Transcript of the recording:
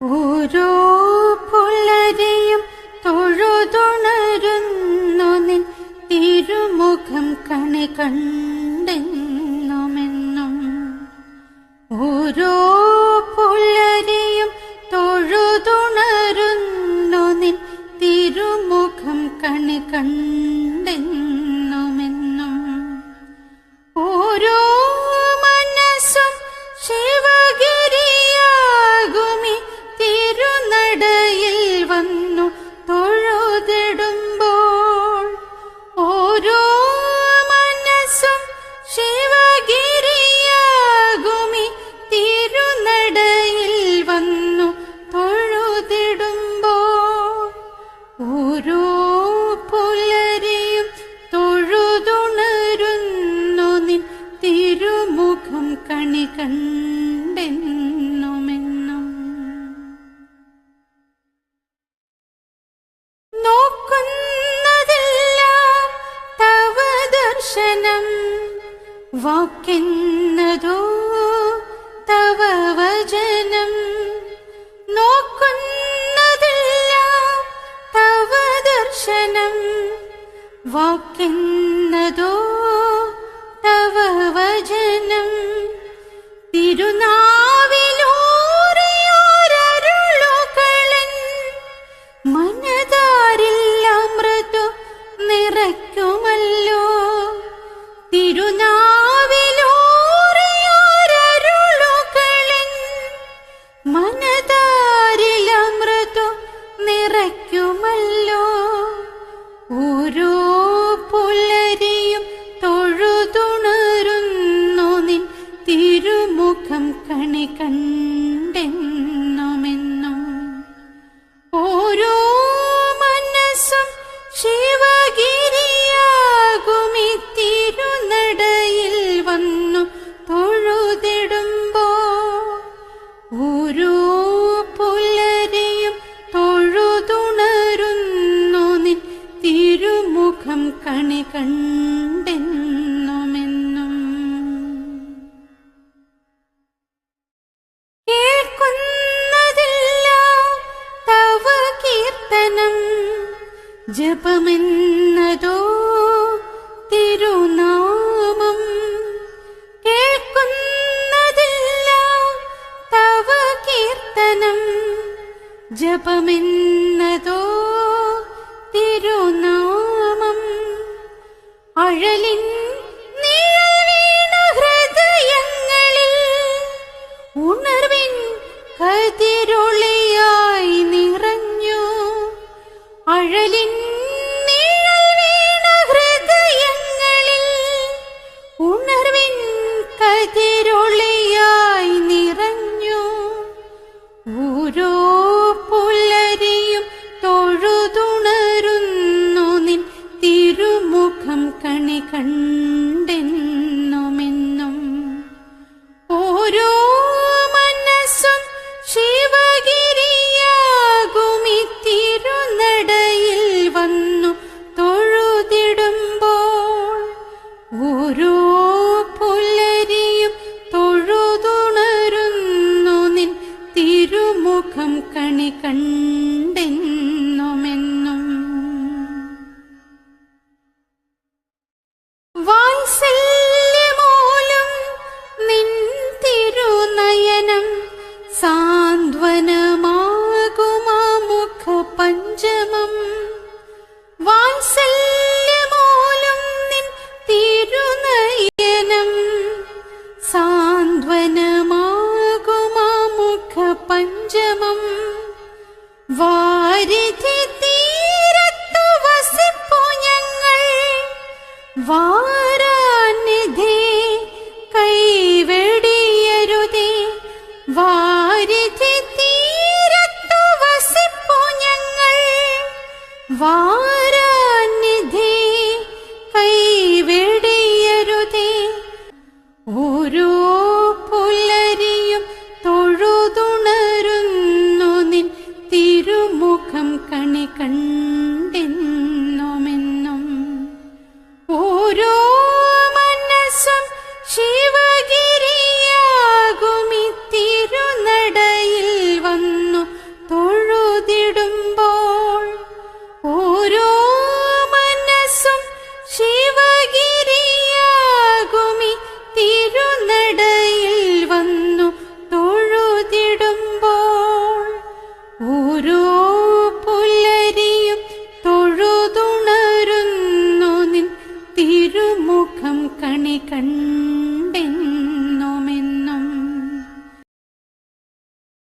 ഓരോ പുലരിയും തൊഴുതുണരുന്നു നിൻ തിരുമുഖം കണി കണ്ടെന്നുമെന്നും. ഓരോ പുലരിയും തൊഴുതുണരുന്നു നിൻ തിരുമുഖം കണി കണ്ടെന്നുമെന്നും കണ്ടെന്നുമെന്നും. നോക്കുന്നതെല്ലാം തവ ദർശനം വാക്കെന്നതോ തവ വചനം. നോക്കുന്നതെല്ലാം തവ ദർശനം വാക്കെന്നതോ திருநாள் ഓരോ പുലരെയും തൊഴുതുണരുന്നു നിൻ തിരുമുഖം കണി കണ്ടെന്നുമെന്നും. കേൾക്കുന്നതില്ല തവ കീർത്തനം ജപമെന്നതോ തിരുനാമം കീർത്തനം ജപമെന്നതോ തിരുനാമം അഴലിൻ ഓരോ കണി đến